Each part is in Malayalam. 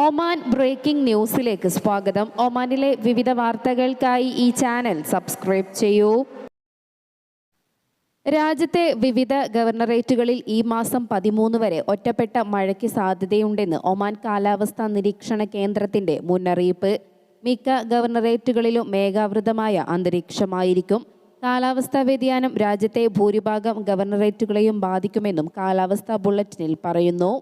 ഒമാൻ ബ്രേക്കിംഗ് ന്യൂസിലേക്ക് സ്വാഗതം. ഒമാനിലെ വിവിധ വാർത്തകൾക്കായി ഈ ചാനൽ സബ്സ്ക്രൈബ് ചെയ്യൂ. രാജ്യത്തെ വിവിധ ഗവർണറേറ്റുകളിൽ ഈ മാസം പതിമൂന്ന് വരെ ഒറ്റപ്പെട്ട മഴയ്ക്ക് സാധ്യതയുണ്ടെന്ന് ഒമാൻ കാലാവസ്ഥാ നിരീക്ഷണ കേന്ദ്രത്തിന്റെ മുന്നറിയിപ്പ്. മിക്ക ഗവർണറേറ്റുകളിലും മേഘാവൃതമായ അന്തരീക്ഷമായിരിക്കും. കാലാവസ്ഥാ വ്യതിയാനം രാജ്യത്തെ ഭൂരിഭാഗം ഗവർണറേറ്റുകളെയും ബാധിക്കുമെന്നും കാലാവസ്ഥാ ബുള്ളറ്റിനിൽ പറയുന്നു.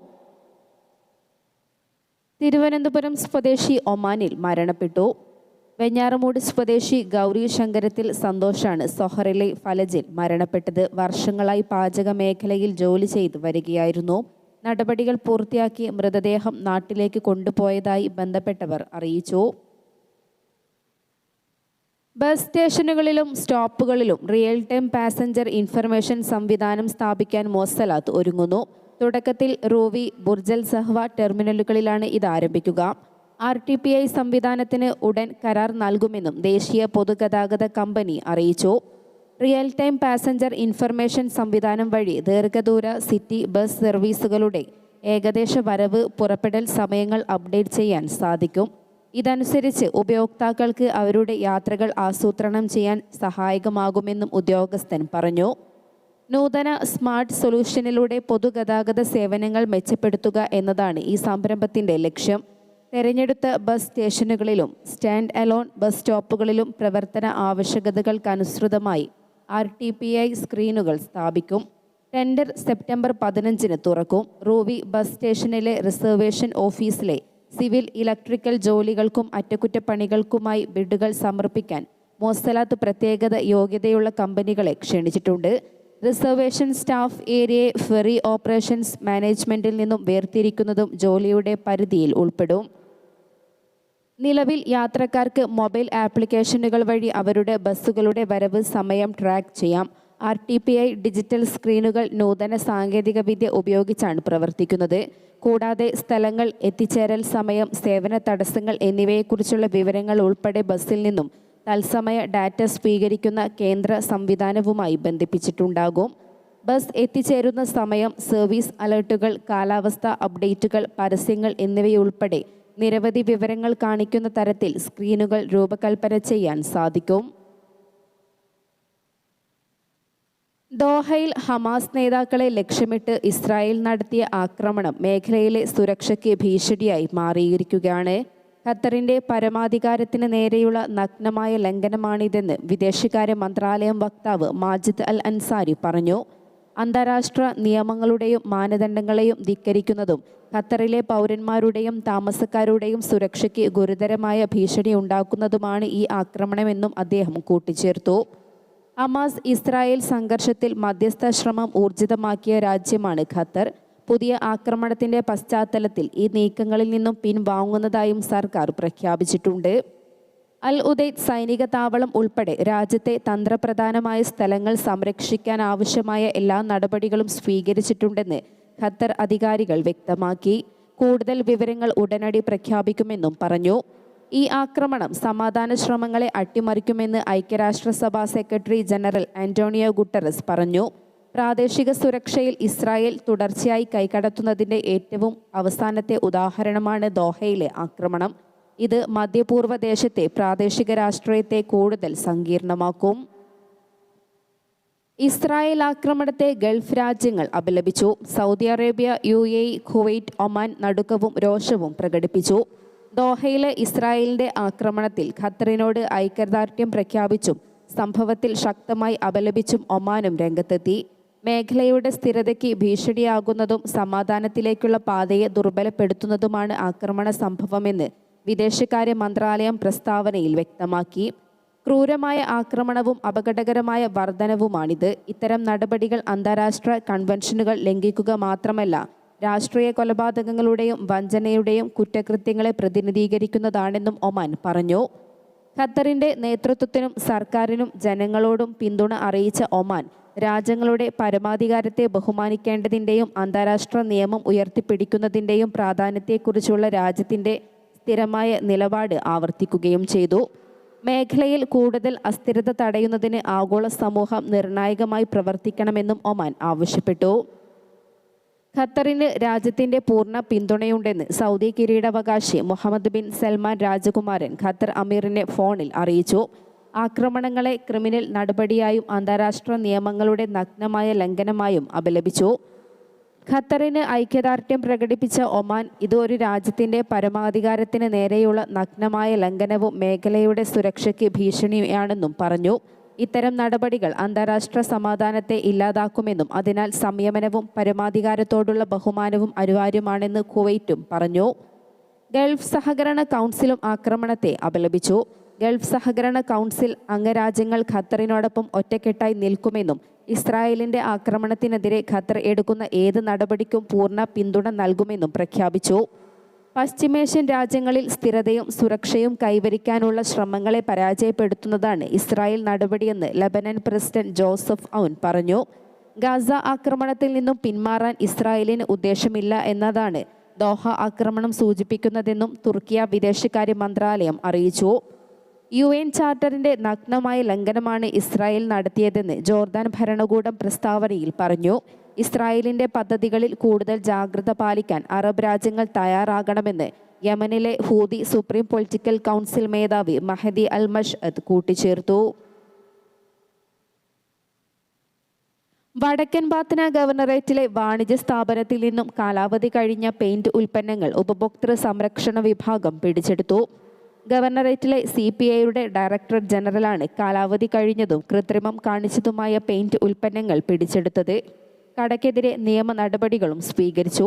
തിരുവനന്തപുരം സ്വദേശി ഒമാനിൽ മരണപ്പെട്ടു. വെഞ്ഞാറമൂട് സ്വദേശി ഗൗരി ശങ്കരത്തിൽ സന്തോഷാണ് സൊഹറിലെ ഫലജിൽ മരണപ്പെട്ടത്. വർഷങ്ങളായി പാചക മേഖലയിൽ ജോലി ചെയ്ത് വരികയായിരുന്നു. നടപടികൾ പൂർത്തിയാക്കി മൃതദേഹം നാട്ടിലേക്ക് കൊണ്ടുപോയതായി ബന്ധപ്പെട്ടവർ അറിയിച്ചു. ബസ് സ്റ്റേഷനുകളിലും സ്റ്റോപ്പുകളിലും റിയൽ ടൈം പാസഞ്ചർ ഇൻഫർമേഷൻ സംവിധാനം സ്ഥാപിക്കാൻ മോസലാത്ത് ഒരുങ്ങുന്നു. തുടക്കത്തിൽ റൂവി ബുർജൽ സഹ്വ ടെർമിനലുകളിലാണ് ഇത് ആരംഭിക്കുക. ആർ ടി പി ഐ സംവിധാനത്തിന് ഉടൻ കരാർ നൽകുമെന്നും ദേശീയ പൊതുഗതാഗത കമ്പനി അറിയിച്ചു. റിയൽ ടൈം പാസഞ്ചർ ഇൻഫർമേഷൻ സംവിധാനം വഴി ദീർഘദൂര സിറ്റി ബസ് സർവീസുകളുടെ ഏകദേശ വരവ് പുറപ്പെടൽ സമയങ്ങൾ അപ്ഡേറ്റ് ചെയ്യാൻ സാധിക്കും. ഇതനുസരിച്ച് ഉപയോക്താക്കൾക്ക് അവരുടെ യാത്രകൾ ആസൂത്രണം ചെയ്യാൻ സഹായകമാകുമെന്നും ഉദ്യോഗസ്ഥൻ പറഞ്ഞു. നൂതന സ്മാർട്ട് സൊല്യൂഷനിലൂടെ പൊതുഗതാഗത സേവനങ്ങൾ മെച്ചപ്പെടുത്തുക എന്നതാണ് ഈ സംരംഭത്തിന്റെ ലക്ഷ്യം. തെരഞ്ഞെടുത്ത ബസ് സ്റ്റേഷനുകളിലും സ്റ്റാൻഡ് അലോൺ ബസ് സ്റ്റോപ്പുകളിലും പ്രവർത്തന ആവശ്യകതകൾക്കനുസൃതമായി ആർ ടി പി ഐ സ്ക്രീനുകൾ സ്ഥാപിക്കും. ടെൻഡർ സെപ്റ്റംബർ പതിനഞ്ചിന് തുറക്കും. റൂവി ബസ് സ്റ്റേഷനിലെ റിസർവേഷൻ ഓഫീസിലെ സിവിൽ ഇലക്ട്രിക്കൽ ജോലികൾക്കും അറ്റകുറ്റപ്പണികൾക്കുമായി ബിഡുകൾ സമർപ്പിക്കാൻ മോസലാത്ത് പ്രത്യേകത യോഗ്യതയുള്ള കമ്പനികളെ ക്ഷണിച്ചിട്ടുണ്ട്. റിസർവേഷൻ സ്റ്റാഫ് ഏരിയയെ ഫെറി ഓപ്പറേഷൻസ് മാനേജ്മെന്റിൽ നിന്നും വേർതിരിക്കുന്നതും ജോലിയുടെ പരിധിയിൽ ഉൾപ്പെടും. നിലവിൽ യാത്രക്കാർക്ക് മൊബൈൽ ആപ്ലിക്കേഷനുകൾ വഴി അവരുടെ ബസ്സുകളുടെ വരവ് സമയം ട്രാക്ക് ചെയ്യാം. R T P I digital സ്ക്രീനുകൾ നൂതന സാങ്കേതികവിദ്യ ഉപയോഗിച്ചാണ് പ്രവർത്തിക്കുന്നത്. കൂടാതെ സ്ഥലങ്ങൾ എത്തിച്ചേരൽ സമയം സേവന തടസ്സങ്ങൾ എന്നിവയെക്കുറിച്ചുള്ള വിവരങ്ങൾ ഉൾപ്പെടെ ബസ്സിൽ നിന്നും തത്സമയ ഡാറ്റ സ്വീകരിക്കുന്ന കേന്ദ്ര സംവിധാനവുമായി ബന്ധിപ്പിച്ചിട്ടുണ്ടാകും. ബസ് എത്തിച്ചേരുന്ന സമയം സർവീസ് അലർട്ടുകൾ കാലാവസ്ഥ അപ്ഡേറ്റുകൾ പരസ്യങ്ങൾ എന്നിവയുൾപ്പെടെ നിരവധി വിവരങ്ങൾ കാണിക്കുന്ന തരത്തിൽ സ്ക്രീനുകൾ രൂപകൽപ്പന ചെയ്യാൻ സാധിക്കും. ദോഹയിൽ ഹമാസ് നേതാക്കളെ ലക്ഷ്യമിട്ട് ഇസ്രായേൽ നടത്തിയ ആക്രമണം മേഖലയിലെ സുരക്ഷയ്ക്ക് ഭീഷണിയായി മാറിയിരിക്കുകയാണ്. ഖത്തറിന്റെ പരമാധികാരത്തിന് നേരെയുള്ള നഗ്നമായ ലംഘനമാണിതെന്ന് വിദേശകാര്യ മന്ത്രാലയം വക്താവ് മാജിദ് അൽ അൻസാരി പറഞ്ഞു. അന്താരാഷ്ട്ര നിയമങ്ങളുടെയും മാനദണ്ഡങ്ങളെയും ധിക്കരിക്കുന്നതും ഖത്തറിലെ പൗരന്മാരുടെയും താമസക്കാരുടെയും സുരക്ഷയ്ക്ക് ഗുരുതരമായ ഭീഷണി ഉണ്ടാക്കുന്നതുമാണ് ഈ ആക്രമണമെന്നും അദ്ദേഹം കൂട്ടിച്ചേർത്തു. അമാസ് ഇസ്രായേൽ സംഘർഷത്തിൽ മധ്യസ്ഥ ശ്രമം ഊർജിതമാക്കിയ രാജ്യമാണ് ഖത്തർ. പുതിയ ആക്രമണത്തിന്റെ പശ്ചാത്തലത്തിൽ ഈ നീക്കങ്ങളിൽ നിന്നും പിൻവാങ്ങുന്നതായും സർക്കാർ പ്രഖ്യാപിച്ചിട്ടുണ്ട്. അൽ ഉദൈദ് സൈനിക താവളം ഉൾപ്പെടെ രാജ്യത്തെ തന്ത്രപ്രധാനമായ സ്ഥലങ്ങൾ സംരക്ഷിക്കാൻ ആവശ്യമായ എല്ലാ നടപടികളും സ്വീകരിച്ചിട്ടുണ്ടെന്ന് ഖത്തർ അധികാരികൾ വ്യക്തമാക്കി. കൂടുതൽ വിവരങ്ങൾ ഉടനടി പ്രഖ്യാപിക്കുമെന്നും പറഞ്ഞു. ഈ ആക്രമണം സമാധാന ശ്രമങ്ങളെ അട്ടിമറിക്കുമെന്ന് ഐക്യരാഷ്ട്രസഭാ സെക്രട്ടറി ജനറൽ ആന്റോണിയോ ഗുട്ടറസ് പറഞ്ഞു. പ്രാദേശിക സുരക്ഷയിൽ ഇസ്രായേൽ തുടർച്ചയായി കൈകടത്തുന്നതിന്റെ ഏറ്റവും അവസാനത്തെ ഉദാഹരണമാണ് ദോഹയിലെ ആക്രമണം. ഇത് മധ്യപൂർവ ദേശത്തെ പ്രാദേശിക രാഷ്ട്രീയത്തെ കൂടുതൽ സങ്കീർണമാക്കും. ഇസ്രായേൽ ആക്രമണത്തെ ഗൾഫ് രാജ്യങ്ങൾ അപലപിച്ചു. Saudi Arabia U A Kuwait Oman നടുക്കവും രോഷവും പ്രകടിപ്പിച്ചു. ദോഹയിലെ ഇസ്രായേലിന്റെ ആക്രമണത്തിൽ ഖത്തറിനോട് ഐക്യദാർഢ്യം പ്രഖ്യാപിച്ചും സംഭവത്തിൽ ശക്തമായി അപലപിച്ചും ഒമാനും രംഗത്തെത്തി. മേഖലയുടെ സ്ഥിരതയ്ക്ക് ഭീഷണിയാകുന്നതും സമാധാനത്തിലേക്കുള്ള പാതയെ ദുർബലപ്പെടുത്തുന്നതുമാണ് ആക്രമണ സംഭവമെന്ന് വിദേശകാര്യ മന്ത്രാലയം പ്രസ്താവനയിൽ വ്യക്തമാക്കി. ക്രൂരമായ ആക്രമണവും അപകടകരമായ വർധനവുമാണിത്. ഇത്തരം നടപടികൾ അന്താരാഷ്ട്ര കൺവെൻഷനുകൾ ലംഘിക്കുക മാത്രമല്ല രാഷ്ട്രീയ കൊലപാതകങ്ങളുടെയും വഞ്ചനയുടെയും കുറ്റകൃത്യങ്ങളെ പ്രതിനിധീകരിക്കുന്നതാണെന്നും ഒമാൻ പറഞ്ഞു. ഖത്തറിന്റെ നേതൃത്വത്തിനും സർക്കാരിനും ജനങ്ങളോടും പിന്തുണ അറിയിച്ച ഒമാൻ രാജ്യങ്ങളുടെ പരമാധികാരത്തെ ബഹുമാനിക്കേണ്ടതിന്റെയും അന്താരാഷ്ട്ര നിയമം ഉയർത്തിപ്പിടിക്കുന്നതിന്റെയും പ്രാധാന്യത്തെക്കുറിച്ചുള്ള രാജ്യത്തിന്റെ സ്ഥിരമായ നിലപാട് ആവർത്തിക്കുകയും ചെയ്തു. മേഖലയിൽ കൂടുതൽ അസ്ഥിരത തടയുന്നതിന് ആഗോള സമൂഹം നിർണായകമായി പ്രവർത്തിക്കണമെന്നും ഒമാൻ ആവശ്യപ്പെട്ടു. ഖത്തറിന് രാജ്യത്തിന്റെ പൂർണ പിന്തുണയുണ്ടെന്ന് സൗദി കിരീടാവകാശി മുഹമ്മദ് ബിൻ സൽമാൻ രാജകുമാരൻ ഖത്തർ അമീറിനെ ഫോണിൽ അറിയിച്ചു. ആക്രമണങ്ങളെ ക്രിമിനൽ നടപടിയായും അന്താരാഷ്ട്ര നിയമങ്ങളുടെ നഗ്നമായ ലംഘനമായും അപലപിച്ചു. ഖത്തറിന് ഐക്യദാർഢ്യം പ്രകടിപ്പിച്ച ഒമാൻ ഇത് ഒരു രാജ്യത്തിന്റെ പരമാധികാരത്തിന് നേരെയുള്ള നഗ്നമായ ലംഘനവും മേഖലയുടെ സുരക്ഷയ്ക്ക് ഭീഷണിയാണെന്നും പറഞ്ഞു. ഇത്തരം നടപടികൾ അന്താരാഷ്ട്ര സമാധാനത്തെ ഇല്ലാതാക്കുമെന്നും അതിനാൽ സംയമനവും പരമാധികാരത്തോടുള്ള ബഹുമാനവും അനിവാര്യമാണെന്ന് കുവൈറ്റും പറഞ്ഞു. ഗൾഫ് സഹകരണ കൗൺസിലും ആക്രമണത്തെ അപലപിച്ചു. ഗൾഫ് സഹകരണ കൗൺസിൽ അംഗരാജ്യങ്ങൾ ഖത്തറിനോടൊപ്പം ഒറ്റക്കെട്ടായി നിൽക്കുമെന്നും ഇസ്രായേലിന്റെ ആക്രമണത്തിനെതിരെ ഖത്തർ എടുക്കുന്ന ഏത് നടപടിക്കും പൂർണ പിന്തുണ നൽകുമെന്നും പ്രഖ്യാപിച്ചു. പശ്ചിമേഷ്യൻ രാജ്യങ്ങളിൽ സ്ഥിരതയും സുരക്ഷയും കൈവരിക്കാനുള്ള ശ്രമങ്ങളെ പരാജയപ്പെടുത്തുന്നതാണ് ഇസ്രായേൽ നടപടിയെന്ന് ലബനൻ പ്രസിഡന്റ് ജോസഫ് ഔൻ പറഞ്ഞു. ഗാസ ആക്രമണത്തിൽ നിന്നും പിന്മാറാൻ ഇസ്രായേലിന് ഉദ്ദേശമില്ല എന്നതാണ് ദോഹ ആക്രമണം സൂചിപ്പിക്കുന്നതെന്നും തുർക്കിയ വിദേശകാര്യ മന്ത്രാലയം അറിയിച്ചു. യു എൻ ചാർട്ടറിന്റെ നഗ്നമായ ലംഘനമാണ് ഇസ്രായേൽ നടത്തിയതെന്ന് ജോർദാൻ ഭരണകൂടം പ്രസ്താവനയിൽ പറഞ്ഞു. ഇസ്രായേലിന്റെ പദ്ധതികളിൽ കൂടുതൽ ജാഗ്രത പാലിക്കാൻ അറബ് രാജ്യങ്ങൾ തയ്യാറാകണമെന്ന് യമനിലെ ഹൂതി സുപ്രീം പൊളിറ്റിക്കൽ കൗൺസിൽ മേധാവി മഹദി അൽ മഷ്അദ് കൂട്ടിച്ചേർത്തു. വടക്കൻ ബാത്തന ഗവർണറേറ്റിലെ വാണിജ്യ സ്ഥാപനത്തിൽ നിന്നും കാലാവധി കഴിഞ്ഞ പെയിന്റ് ഉൽപ്പന്നങ്ങൾ ഉപഭോക്തൃ സംരക്ഷണ വിഭാഗം പിടിച്ചെടുത്തു. ഗവർണറേറ്റിലെ സി പി ഐയുടെ ഡയറക്ടർ ജനറലാണ് കാലാവധി കഴിഞ്ഞതും കൃത്രിമം കാണിച്ചതുമായ പെയിന്റ് ഉൽപ്പന്നങ്ങൾ പിടിച്ചെടുത്തത്. കടക്കെതിരെ നിയമ നടപടികളും സ്വീകരിച്ചു.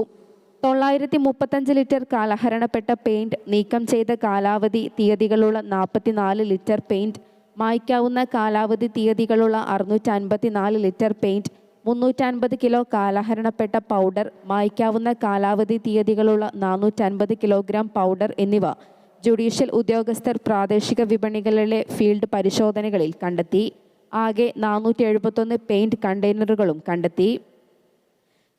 തൊള്ളായിരത്തി മുപ്പത്തഞ്ച് ലിറ്റർ കാലഹരണപ്പെട്ട പെയിന്റ് നീക്കം ചെയ്ത കാലാവധി തീയതികളുള്ള നാൽപ്പത്തിനാല് ലിറ്റർ പെയിന്റ് മായ്ക്കാവുന്ന കാലാവധി തീയതികളുള്ള അറുന്നൂറ്റി അൻപത്തിനാല് ലിറ്റർ പെയിന്റ് മുന്നൂറ്റൻപത് കിലോ കാലഹരണപ്പെട്ട പൗഡർ മായ്ക്കാവുന്ന കാലാവധി തീയതികളുള്ള നാനൂറ്റൻപത് കിലോഗ്രാം പൗഡർ എന്നിവ ജുഡീഷ്യൽ ഉദ്യോഗസ്ഥർ പ്രാദേശിക വിപണികളിലെ ഫീൽഡ് പരിശോധനകളിൽ കണ്ടെത്തി. ആകെ നാനൂറ്റി എഴുപത്തൊന്ന് പെയിന്റ് കണ്ടെയ്നറുകളും കണ്ടെത്തി.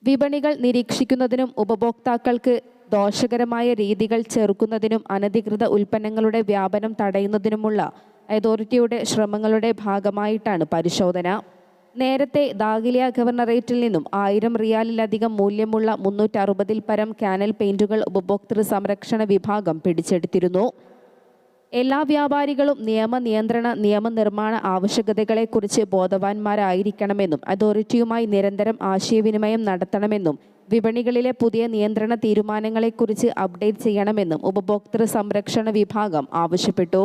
വിപണികൾ നിരീക്ഷിക്കുന്നതിനും ഉപഭോക്താക്കൾക്ക് ദോഷകരമായ രീതികൾ ചെറുക്കുന്നതിനും അനധികൃത ഉൽപ്പന്നങ്ങളുടെ വ്യാപനം തടയുന്നതിനുമുള്ള അതോറിറ്റിയുടെ ശ്രമങ്ങളുടെ ഭാഗമായിട്ടാണ് പരിശോധന. നേരത്തെ ദാഗിലിയ ഗവർണറേറ്റിൽ നിന്നും ആയിരം റിയാലിലധികം മൂല്യമുള്ള മുന്നൂറ്ററുപതിൽ പരം കാനൽ പെയിന്റുകൾ ഉപഭോക്തൃ സംരക്ഷണ വിഭാഗം പിടിച്ചെടുത്തിരുന്നു. എല്ലാ വ്യാപാരികളും നിയമ നിയന്ത്രണ നിയമനിർമ്മാണ ആവശ്യകതകളെക്കുറിച്ച് ബോധവാന്മാരായിരിക്കണമെന്നും അതോറിറ്റിയുമായി നിരന്തരം ആശയവിനിമയം നടത്തണമെന്നും വിപണികളിലെ പുതിയ നിയന്ത്രണ തീരുമാനങ്ങളെക്കുറിച്ച് അപ്ഡേറ്റ് ചെയ്യണമെന്നും ഉപഭോക്തൃ സംരക്ഷണ വിഭാഗം ആവശ്യപ്പെട്ടു.